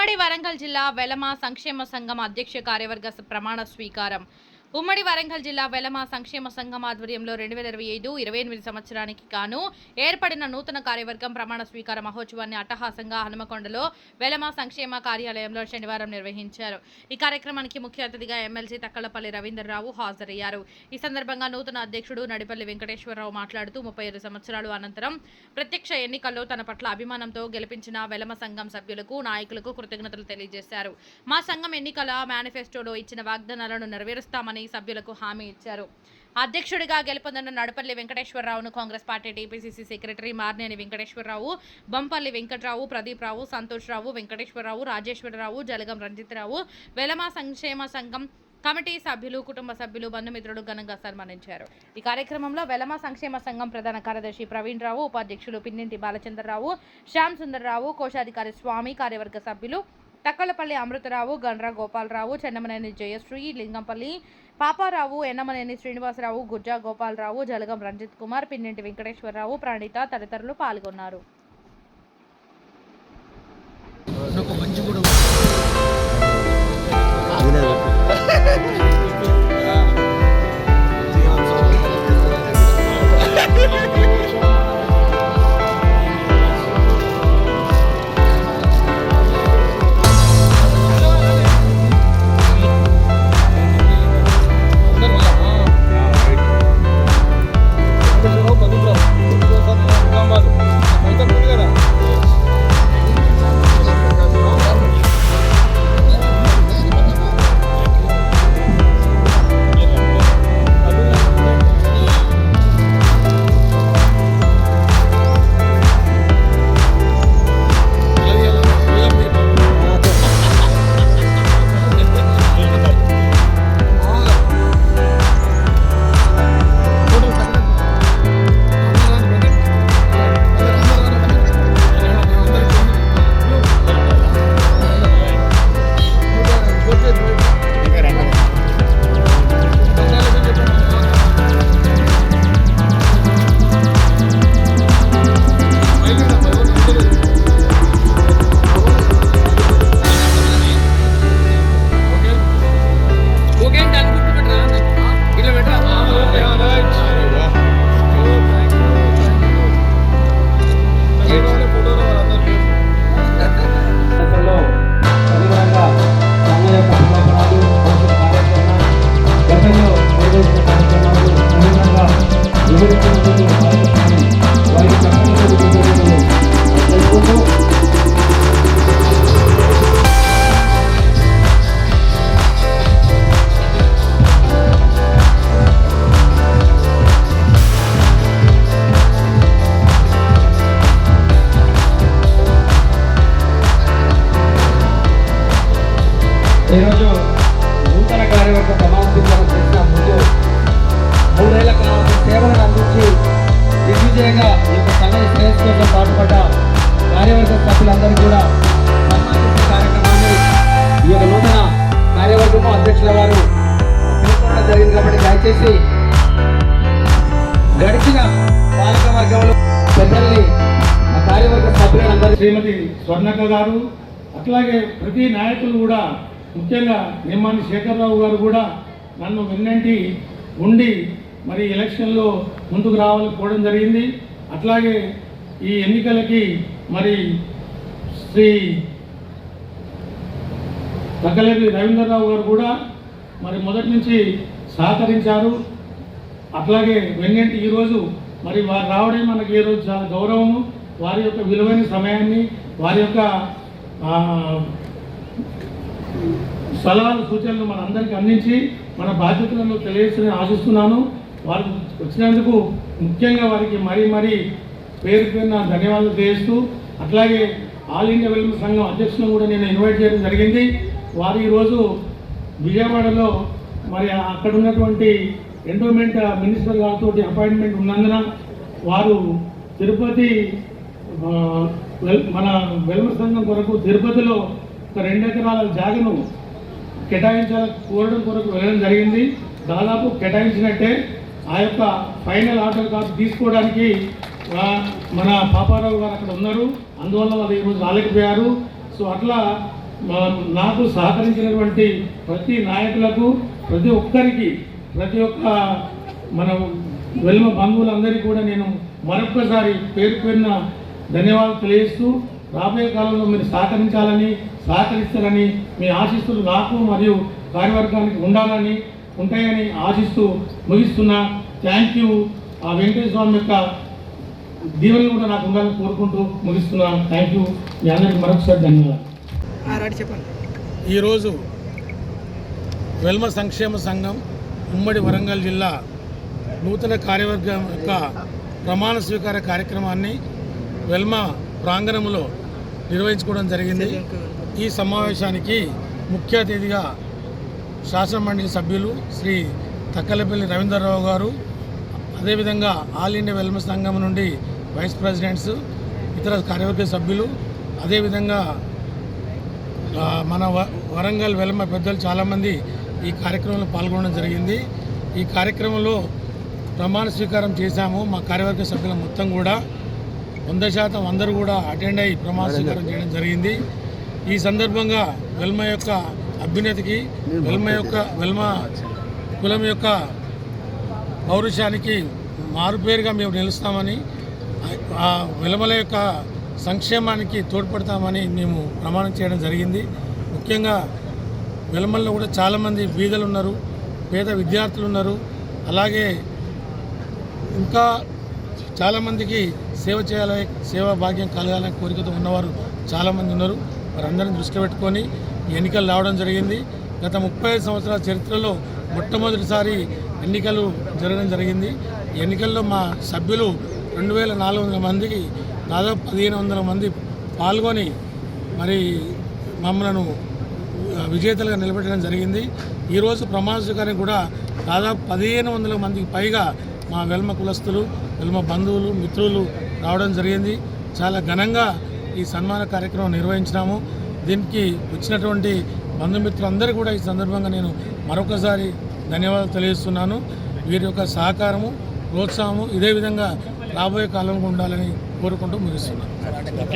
ఉమ్మడి వరంగల్ జిల్లా వెలమ సంక్షేమ సంఘం అధ్యక్ష కార్యవర్గ ప్రమాణ స్వీకారం. ఉమ్మడి వరంగల్ జిల్లా వెలమ సంక్షేమ సంఘం ఆధ్వర్యంలో రెండు వేల ఇరవై ఐదు ఇరవై ఎనిమిది సంవత్సరానికి గాను ఏర్పడిన నూతన కార్యవర్గం ప్రమాణ స్వీకార మహోత్సవాన్ని అట్టహాసంగా హనుమకొండలో వెలమ సంక్షేమ కార్యాలయంలో శనివారం నిర్వహించారు. ఈ కార్యక్రమానికి ముఖ్య అతిథిగా ఎమ్మెల్సీ తక్కలపల్లి రవీంద్రరావు హాజరయ్యారు. ఈ సందర్భంగా నూతన అధ్యక్షుడు నడిపల్లి వెంకటేశ్వరరావు మాట్లాడుతూ ముప్పై ఐదు సంవత్సరాలు అనంతరం ప్రత్యక్ష ఎన్నికల్లో తన పట్ల అభిమానంతో గెలిపించిన వెలమ సంఘం సభ్యులకు నాయకులకు కృతజ్ఞతలు తెలియజేశారు. మా సంఘం ఎన్నికల మేనిఫెస్టోలో ఇచ్చిన వాగ్దానాలను నెరవేరుస్తామని సభ్యులకు హామీ ఇచ్చారు. అధ్యక్షుడిగా గెలుపొందిన Nadapalli వెంకటేశ్వరరావును Congress party TPCC secretary Marneni Venkateswararao Bampalli Venkatrao Pradeep Rao Santosh Rao Venkateswararao Rajeswararao Jalagam Ranjitrao Velama సంక్షేమ సంఘం కమిటీ సభ్యులు కుటుంబ సభ్యులు బంధుమిత్రులు ఘనంగా సన్మానించారు. ఈ కార్యక్రమంలో వెలమ సంక్షేమ సంఘం ప్రధాన కార్యదర్శి ప్రవీణ్ రావు ఉపాధ్యక్షులు పిన్నింటి బాలచంద్రరావు శ్యామ్ సుందర్రావు కోశాధికారి స్వామి కార్యవర్గ సభ్యులు తక్కలపల్లి అమృతరావు గండ్ర గోపాలరావు చెన్నమనేని జయశ్రీ లింగంపల్లి పాపారావు ఎన్నమనేని శ్రీనివాసరావు గుజ్జా గోపాలరావు జలగం రంజిత్ కుమార్ పిన్నింటి వెంకటేశ్వరరావు ప్రణీత తదితరులు పాల్గొన్నారు. ఒక మంచి ఈరోజు నూతన కార్యవర్గ ప్రమాణ స్వీకారం చేసిన ముందు మూడేళ్ళ కాలం సేవలను ప్రత్యేకంగా ఈ యొక్క సంఘ శ్రేయస్ కోసం పాటుపడ్డ కార్యవర్గ సభ్యులందరూ కూడా సన్మానించే కార్యక్రమాన్ని ఈ యొక్క నూతన కార్యవర్గము అధ్యక్షుల వారు పేర్కొనడం జరిగింది కాబట్టి దయచేసి గడిచిన పాలక వర్గంలో పెద్దల్ని ఆ కార్యవర్గ సభ్యులందరూ శ్రీమతి స్వర్ణక గారు అట్లాగే ప్రతి నాయకులు కూడా ముఖ్యంగా నిమ్మాని శేఖర్రావు గారు కూడా నన్ను వెన్నంటి ఉండి మరి ఎలక్షన్లో ముందుకు రావాలని జరిగింది. అట్లాగే ఈ ఎన్నికలకి మరి శ్రీ తగ్గలేని రవీంద్రరావు గారు కూడా మరి మొదటి నుంచి సహకరించారు. అట్లాగే వెన్నంటి ఈరోజు మరి వారు రావడం మనకి ఈరోజు చాలా గౌరవము. వారి యొక్క విలువైన సమయాన్ని వారి యొక్క సలహాలు సూచనలు మనందరికీ అందించి మన బాధ్యతలను తెలియజేసి ఆశిస్తున్నాను. వారు వచ్చినందుకు ముఖ్యంగా వారికి మరీ మరీ పేరు పేరున ధన్యవాదాలు చేస్తూ అట్లాగే ఆల్ ఇండియా వెల్మ సంఘం అధ్యక్షులను కూడా నేను ఇన్వైట్ చేయడం జరిగింది. వారు ఈరోజు విజయవాడలో మరి అక్కడ ఉన్నటువంటి ఎండోమెంట్ మినిస్టర్ గారితో అపాయింట్మెంట్ ఉన్నందున వారు తిరుపతి మన వెల్మ సంఘం కొరకు తిరుపతిలో ఒక రెండు ఎకరాల జాగను కేటాయించాలని కోరడం కొరకు వెళ్ళడం జరిగింది. దాదాపు కేటాయించినట్టే ఆ యొక్క ఫైనల్ ఆర్డర్ కాపీ తీసుకోవడానికి మన పాపారావు గారు అక్కడ ఉన్నారు. అందువల్ల వాళ్ళు ఈరోజు రాలేకపోయారు. సో అట్లా నాకు సహకరించినటువంటి ప్రతి నాయకులకు ప్రతి ఒక్కరికి ప్రతి ఒక్క మన వెల్మ బంధువులందరికీ కూడా నేను మరొక్కసారి పేరు పేరున ధన్యవాదాలు తెలియజేస్తూ రాబోయే కాలంలో మీరు సహకరించాలని సహకరిస్తారని మీ ఆశిస్తులు నాకు మరియు కార్యవర్గానికి ఉండాలని ఉంటాయని ఆశిస్తూ ముగిస్తున్నా. థ్యాంక్ యూ ఆ వెంకటేశ్వర స్వామి యొక్క దీవెనలు కూడా నాకు ఉండాలని కోరుకుంటూ ముగిస్తున్నాను. థ్యాంక్ యూ మీ అందరికీ మరొకసారి ధన్యవాదాలు. రెడీ చెప్పండి. ఈరోజు వెల్మ సంక్షేమ సంఘం ఉమ్మడి వరంగల్ జిల్లా నూతన కార్యవర్గం యొక్క ప్రమాణ స్వీకార కార్యక్రమాన్ని వెల్మ ప్రాంగణంలో నిర్వహించుకోవడం జరిగింది. ఈ సమావేశానికి ముఖ్య అతిథిగా శాసనమండలి సభ్యులు శ్రీ తక్కలపల్లి రవీంద్రరావు గారు అదేవిధంగా ఆల్ ఇండియా వెల్మ సంఘం నుండి వైస్ ప్రెసిడెంట్స్ ఇతర కార్యవర్గ సభ్యులు అదేవిధంగా మన వరంగల్ వెలమ పెద్దలు చాలామంది ఈ కార్యక్రమంలో పాల్గొనడం జరిగింది. ఈ కార్యక్రమంలో ప్రమాణ స్వీకారం చేశాము. మా కార్యవర్గ సభ్యుల మొత్తం కూడా వంద శాతం అందరూ కూడా అటెండ్ అయ్యి ప్రమాణ స్వీకారం చేయడం జరిగింది. ఈ సందర్భంగా వెల్మ యొక్క అభ్యున్నతికి వెల్మ యొక్క వెల్మ కులం యొక్క పౌరుషానికి మారుపేరుగా మేము నిలుస్తామని ఆ వెలమల యొక్క సంక్షేమానికి తోడ్పడతామని మేము ప్రమాణం చేయడం జరిగింది. ముఖ్యంగా వెలమల్లో కూడా చాలామంది బీదలు ఉన్నారు పేద విద్యార్థులు ఉన్నారు అలాగే ఇంకా చాలామందికి సేవ చేయాలని సేవా భాగ్యం కలగాలనే కోరికతో ఉన్నవారు చాలామంది ఉన్నారు. వారందరిని దృష్టి పెట్టుకొని ఎన్నికలు రావడం జరిగింది. గత ముప్పై ఐదు సంవత్సరాల చరిత్రలో మొట్టమొదటిసారి ఎన్నికలు జరగడం జరిగింది. ఎన్నికల్లో మా సభ్యులు రెండు వేల నాలుగు వందల మందికి దాదాపు పదిహేను వందల మంది పాల్గొని మరి మమ్మలను విజేతలుగా నిలబెట్టడం జరిగింది. ఈరోజు ప్రమాణ స్వీకారం కూడా దాదాపు పదిహేను వందల మందికి పైగా మా వెల్మ కులస్తులు వెల్మ బంధువులు మిత్రులు రావడం జరిగింది. చాలా ఘనంగా ఈ సన్మాన కార్యక్రమం నిర్వహించినాము. దీనికి వచ్చినటువంటి బంధుమిత్రులందరూ కూడా ఈ సందర్భంగా నేను మరొకసారి ధన్యవాదాలు తెలియజేస్తున్నాను. వీరి యొక్క సహకారము ప్రోత్సాహము ఇదే విధంగా రాబోయే కాలంలో ఉండాలని కోరుకుంటూ ముగిస్తున్నాను.